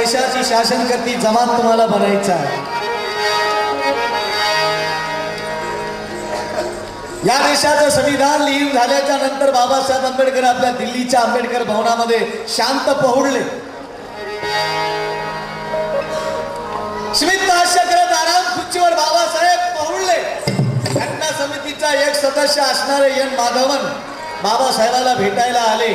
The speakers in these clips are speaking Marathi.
या शासन करती जमात तुम्हाला बनायचा आहे. या देशाचं संविधान लिहून झाल्याच्यानंतर बाबासाहेब आंबेडकर आपल्या दिल्लीच्या आंबेडकर भवनामध्ये शांत पहुडले. स्मित भाष्य करत आराम खुर्चीवर बाबासाहेब पहुडले. घटना समितीचा एक सदस्य असणारे एन माधवन बाबासाहेबाला भेटायला आले.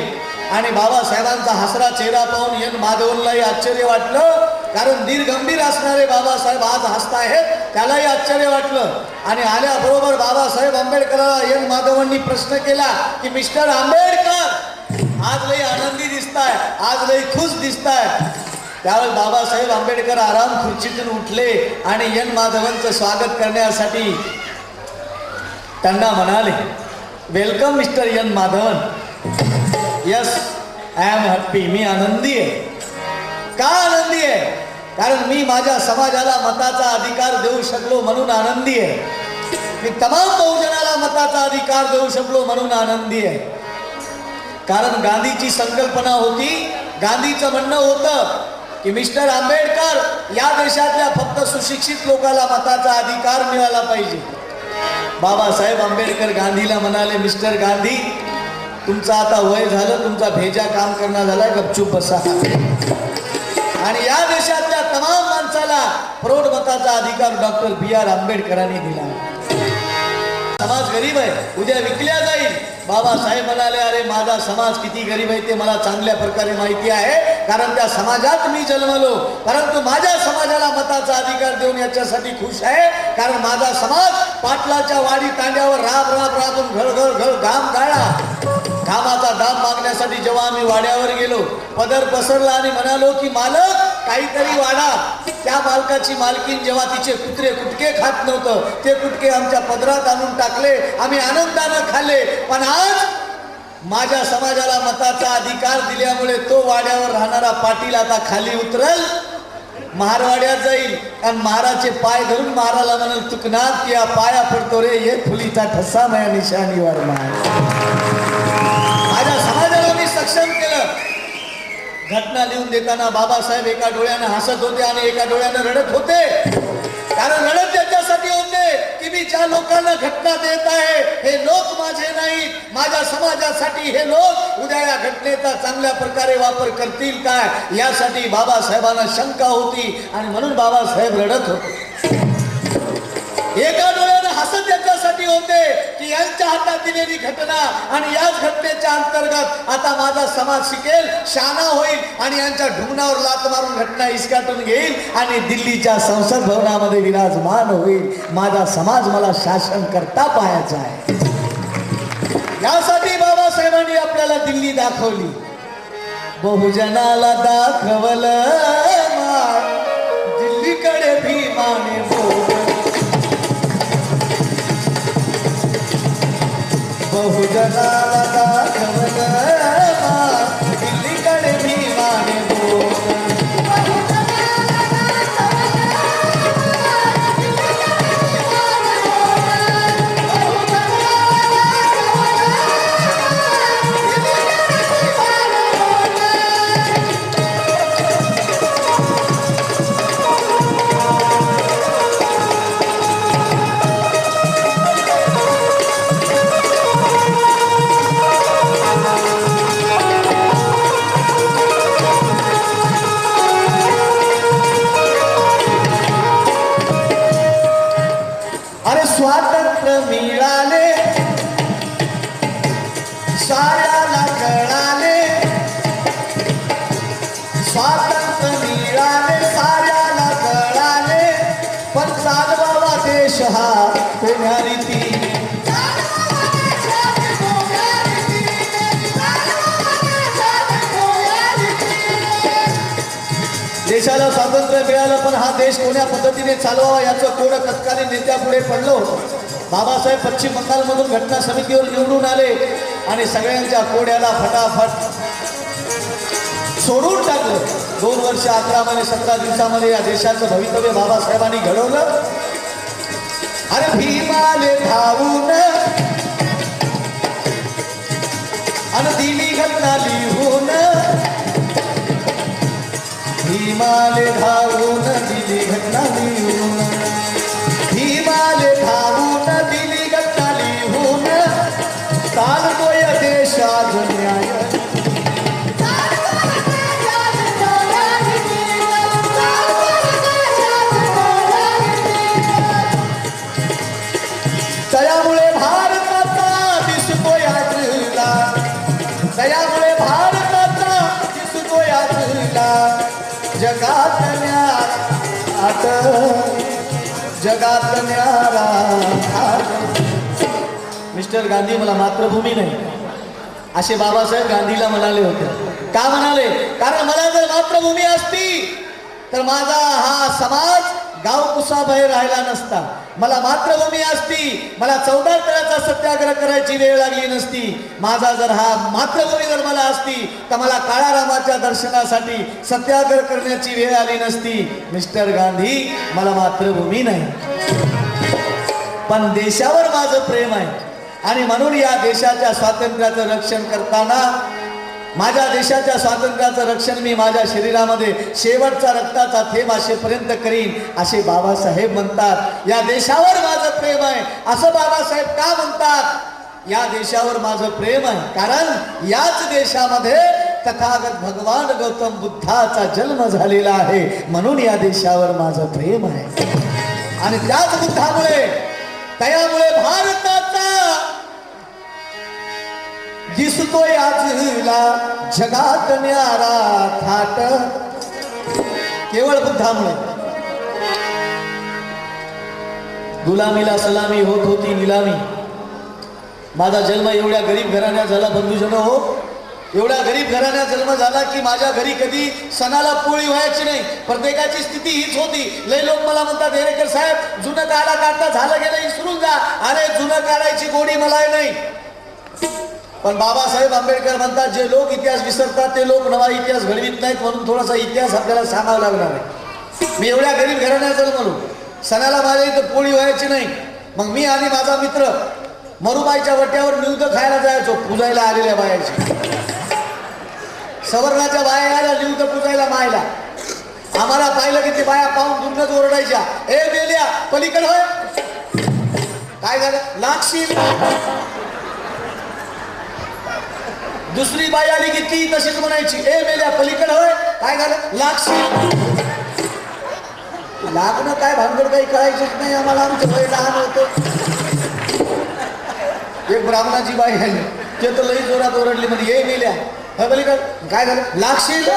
आणि बाबासाहेबांचा हसरा चेहरा पाहून एन माधवनलाही आश्चर्य वाटलं. कारण दीर्घंभीर असणारे बाबासाहेब आज हसतायत त्यालाही आश्चर्य वाटलं. आणि आल्याबरोबर बाबासाहेब आंबेडकरला एन माधवांनी प्रश्न केला की मिस्टर आंबेडकर आज लई आनंदी दिसताय आज लई खुश दिसताय. त्यावेळेस बाबासाहेब आंबेडकर आराम खुर्चीतून उठले आणि एन माधवनचं स्वागत करण्यासाठी त्यांना म्हणाले welcome mister N Madhavan. Yes I am happy मी आनंदी आहे. का आनंदी आहे? कारण मी माझ्या समाजाला मताचा अधिकार देऊ शकलो म्हणून आनंदी आहे. मी तमाम बहुजनाला मताचा अधिकार देऊ शकलो म्हणून आनंदी आहे. कारण गांधीची संकल्पना होती गांधीचं म्हणणं होतं की मिस्टर आंबेडकर या देशातल्या फक्त सुशिक्षित लोकाला मताचा अधिकार मिळाला पाहिजे. बाबासाहेब आंबेडकर गांधीला म्हणाले मिस्टर गांधी तुमचं आता वय झालं तुमचा भेजा काम करणं झालाय गपचूप बसा. आणि या देशातल्या तमाम माणसाला प्रौढ मताचा अधिकार डॉक्टर बी आर आंबेडकरांनी दिला. समाज गरीब आहे उद्या विकल्या जाईल. बाबासाहेब म्हणाले अरे माझा समाज किती गरीब आहे ते मला चांगल्या प्रकारे माहिती आहे कारण त्या समाजात मी जन्मलो. परंतु माझ्या समाजाला मताचा अधिकार देऊन याच्यासाठी खुश आहे कारण माझा समाज पाटलाच्या वाडी तांड्यावर राब राब राबून घर घर घर घाम गाळा. घामाचा दाब मागण्यासाठी जेव्हा आम्ही वाड्यावर गेलो पदर पसरला आणि म्हणालो की मालक काहीतरी वाडा. त्या मालकाची मालकीन जेव्हा तिचे कुत्रे कुटके खात नव्हतं ते कुटके आमच्या पदरात आणून टाकले आम्ही आनंदानं खाल्ले. पण आज माझ्या समाजाला मताचा अधिकार दिल्यामुळे तो वाड्यावर राहणारा पाटील आता खाली उतरल. महारवाड्यात जाईल. आणि महाराचे पाय धरून महाराला म्हणाल तुकनाथ या पाया पडतो रे ये फुलीचा ठसा माया निशाणीवर माय. माझ्या समाजाला मी सक्षम केलं. घटना लिहून देताना बाबासाहेब एका डोळ्यानं हसत होते आणि एका डोळ्यानं रडत होते. कारण रडत त्याच्यासाठी होते की मी ज्या लोकांना घटना देत आहे हे लोक माझे नाही. माझ्या समाजासाठी हे लोक उद्या या घटनेचा चांगल्या प्रकारे वापर करतील काय यासाठी बाबासाहेबांना शंका होती आणि म्हणून बाबासाहेब रडत होते. एका याच्यासाठी होते की यांच्या हातात दिलेली घटना आणि याच घटनेच्या अंतर्गत आता माझा समाज शिकेल शाना होईल आणि यांच्या ढुंगणावर लात मारून घटना इसकाटून घेईल आणि दिल्लीच्या संसद भवनामध्ये विराजमान होईल. माझा समाज मला शासन करता पाहायचा आहे. यासाठी बाबासाहेबांनी आपल्याला दिल्ली दाखवली. बहुजनाला दाखवलं दिल्लीकडे भीमाने ಜನಾನಾ स्वातंत्र्य मिळालं पण हा देश कोण्या पद्धतीने चालवावा याचं कोण तत्कालीन नेत्यापुढे पडलं होतं? बाबासाहेब पश्चिम बंगालमधून घटना समितीवर निवडून आले आणि सगळ्यांच्या कोड्याला फटाफट सोडून टाकलं. दोन वर्ष अकरा महिने सतरा दिवसामध्ये या देशाचं भवितव्य बाबासाहेबांनी घडवलं. अरे भीमाले धावून. आणि अन दिली घटना लिहून. हिमालय धावून दिली जगात न्यारा मिस्टर गांधी मला मातृभूमी नाही. असे बाबासाहेब गांधीला म्हणाले होते. का म्हणाले? कारण मला जर मातृभूमी असती तर माझा हा समाज गाव कुसाबाहेर राहिला नसता. मला मातृभूमी असती मला चौदा तळाचा सत्याग्रह करायची वेळ लागली नसती. माझा जर हा मातृभूमी जर मला असती तर मला काळारामाच्या दर्शनासाठी सत्याग्रह करण्याची वेळ आली नसती. मिस्टर गांधी मला मातृभूमी नाही. पण देशावर माझं प्रेम आहे. आणि म्हणून या देशाच्या स्वातंत्र्याचं रक्षण करताना माझ्या देशाच्या स्वातंत्र्याचं रक्षण मी माझ्या शरीरामध्ये शेवटचा रक्ताचा थेंब असेपर्यंत करीन असे बाबासाहेब म्हणतात. या देशावर माझं प्रेम आहे. असं बाबासाहेब का म्हणतात? या देशावर माझं प्रेम आहे. कारण याच देशामध्ये तथागत भगवान गौतम बुद्धाचा जन्म झालेला आहे. म्हणून या देशावर माझं प्रेम आहे. आणि त्याच बुद्धामुळे त्यामुळे भारताचा दिसतोय आजला जगात न्यारा थाट. केवळ बुद्धामुळे. गुलामीला सलामी होत होती निलामी. माझा जन्म एवढ्या गरीब घराण्यात झाला बंधुजन हो. एवढ्या गरीब घराण्यात जन्म झाला की माझ्या घरी कधी सणाला पोळी व्हायची नाही. प्रत्येकाची स्थिती हीच होती. लय लोक मला म्हणतात हेरेकर साहेब जुनं काढा काढता झालं गेलं विसरून जा. अरे जुनं काढायची गोडी मला नाही. पण बाबासाहेब आंबेडकर म्हणतात जे लोक इतिहास विसरतात ते लोक नवा इतिहास घडवित नाहीत म्हणून थोडासा इतिहास आपल्याला सांगावा लागणार आहे. मी एवढ्या गरीब घराण्याचं म्हणून सणाला माझ्या इथं पोळी व्हायची नाही. मग मी आणि माझा मित्र मरुबाईच्या वट्यावर निवद खायला जायचो पुजायला आलेल्या बायाची सवर्णाच्या बाया आल्या निवद पुजायला मायला. आम्हाला पाहिलं की ते बाया पाहून दुर्गच ओरडायच्या. ए मेल्या पलीकडे होय. काय झालं? लागशील दुसरी बाई आली की ती तशीच म्हणायची ए मेल्या पलीकडे होय. काय झालं? लागशील लागणं काय? भानगड काही कळायचंच नाही आम्हाला आमचं वय लहान होतं. एक ब्राह्मणाची बाई आली. ते तर लई जोरात ओरडली म्हणजे ए मेल्या. होय पलीकड. काय झालं? लागशील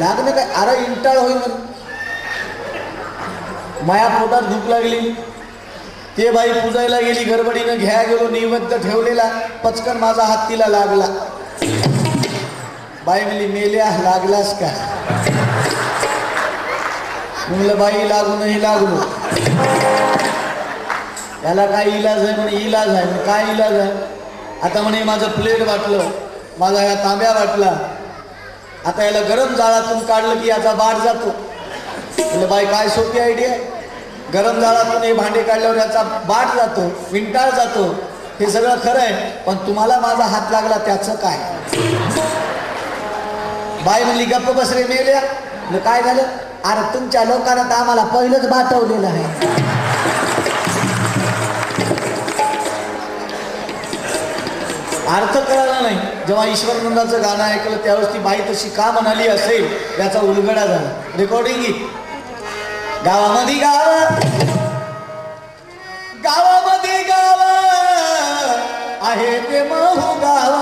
लागणं काय? अरे इंटाळ होईल माया पोटात धूप लागली. ते बाई पुजायला गेली गडबडीनं घ्या गेलो नैवेद्य ठेवलेला पचकन माझा हात तिला लागला. बाई म्हणली मेल्या लागलास का? म्हणलं बाई लागूनही लागलो याला काय इलाज आहे म्हणे? इलाज आहे. काय इलाज आहे? आता म्हणे माझं प्लेट वाटलं. माझा या तांब्या वाटला. आता याला गरम जाळातून काढलं की याचा बाट जातो. म्हणलं बाई काय सोपी आयडिया आहे? गरम जाळातून हे भांडे काढल्यावर याचा बाट जातो विंटाळ जातो हे सगळं खरं आहे पण तुम्हाला माझा हात लागला त्याचं काय? बाई म्हणली गप्प बसरे मेल्या. काय झालं? अरे तुमच्या लोकांना तर आम्हाला पहिलंच बाटवलेलं आहे. अर्थ कळाला नाही. जेव्हा ईश्वरानंदाचं गाणं ऐकलं त्यावेळेस ती बाई तशी का म्हणाली असेल याचा उलगडा झाला. रेकॉर्डिंग गावामध्ये गाव. गावामध्ये गाव. आहे ते माहू गाव.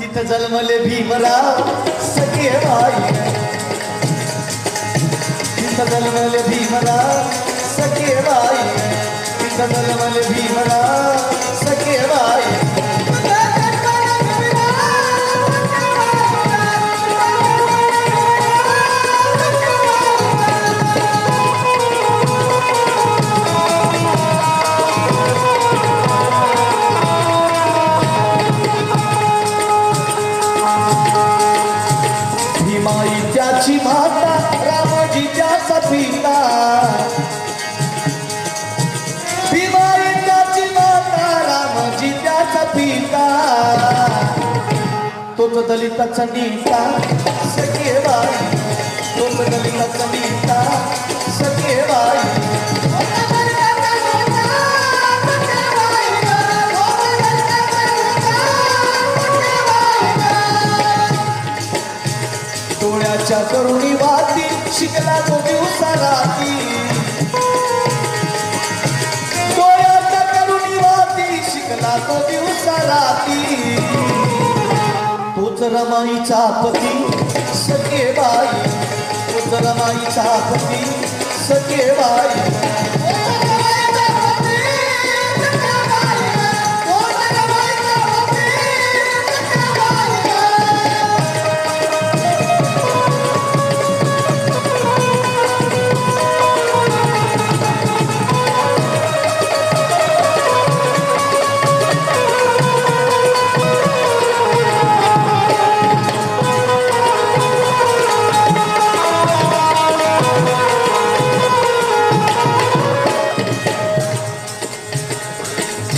तिथं जन्मले भीमराव सखे बाई तिथं जन्मले भीमराव सखे बाई तिथं जन्मले भीमराव तोच दलिताचा नीता सखे बाई. तोच दलिताचा नीता सखे बाई. डोळ्याच्या करुणी वाती शिकला तो दिवसा राती. डोळ्याच्या करुणी वाती शिकला तो दिवसा राती. तोच रमाईचा पती सखे बाई तोच रमाईचा पती सखे बाई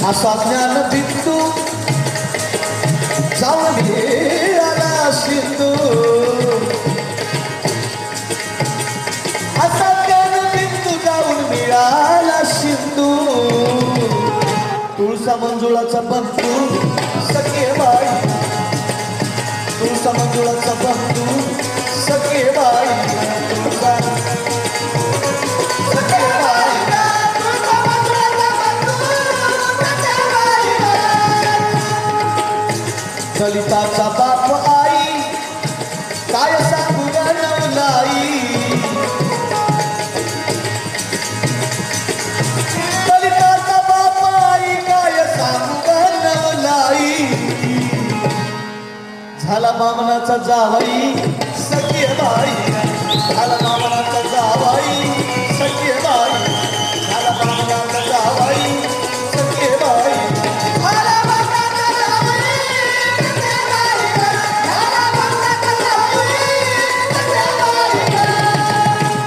असा ज्ञान बिंदू जाऊन आला सिंधू असा ज्ञान बिंदू जाऊन मिळाला सिंधू तुळसा मंजुळाचा पंथ झाला मामनाचा जावाई सख्य बाई. झाला मामनाचा जावाई सख्य बाई. झाला मामनाचा जावाई सख्य बाई.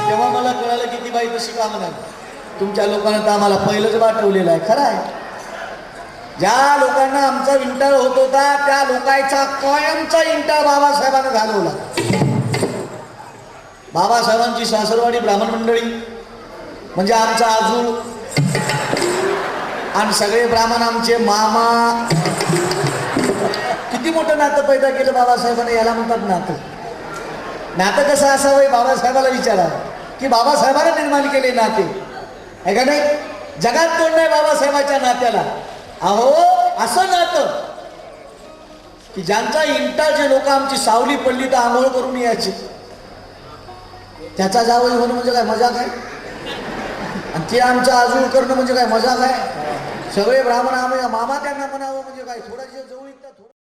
तेव्हा मला कळालं की ती बाई तशी काम नाही. तुमच्या लोकांना तर आम्हाला पहिलंच वाटवलेलं आहे खरं आहे. ज्या लोकांना आमचा इंटर होत होता त्या लोकांचा कायमचा इंटर बाबासाहेबांना घालवला. बाबासाहेबांची सासरवाडी ब्राह्मण मंडळी म्हणजे आमचा आजू आणि सगळे ब्राह्मण आमचे मामा. किती मोठं नातं पैदा केलं बाबासाहेबांनी याला म्हणतात नातं. नातं कसं असावं हे बाबासाहेबाला विचारा की बाबासाहेबांना निर्माण केले नाते. आहे का नाही? जगात कोण नाही बाबासाहेबाच्या नात्याला. अहो असं नातं. की ज्यांचा इंटा जे लोक आमची सावली पडली तर आंघोळ करून यायची. त्याचा जावई होणं म्हणजे काय मजाक आहे? आणि ते आमचं आजूळ करणं म्हणजे काय मजाक आहे? सगळे ब्राह्मण आम्ही मामा त्यांना म्हणावं म्हणजे काय थोडं जवळ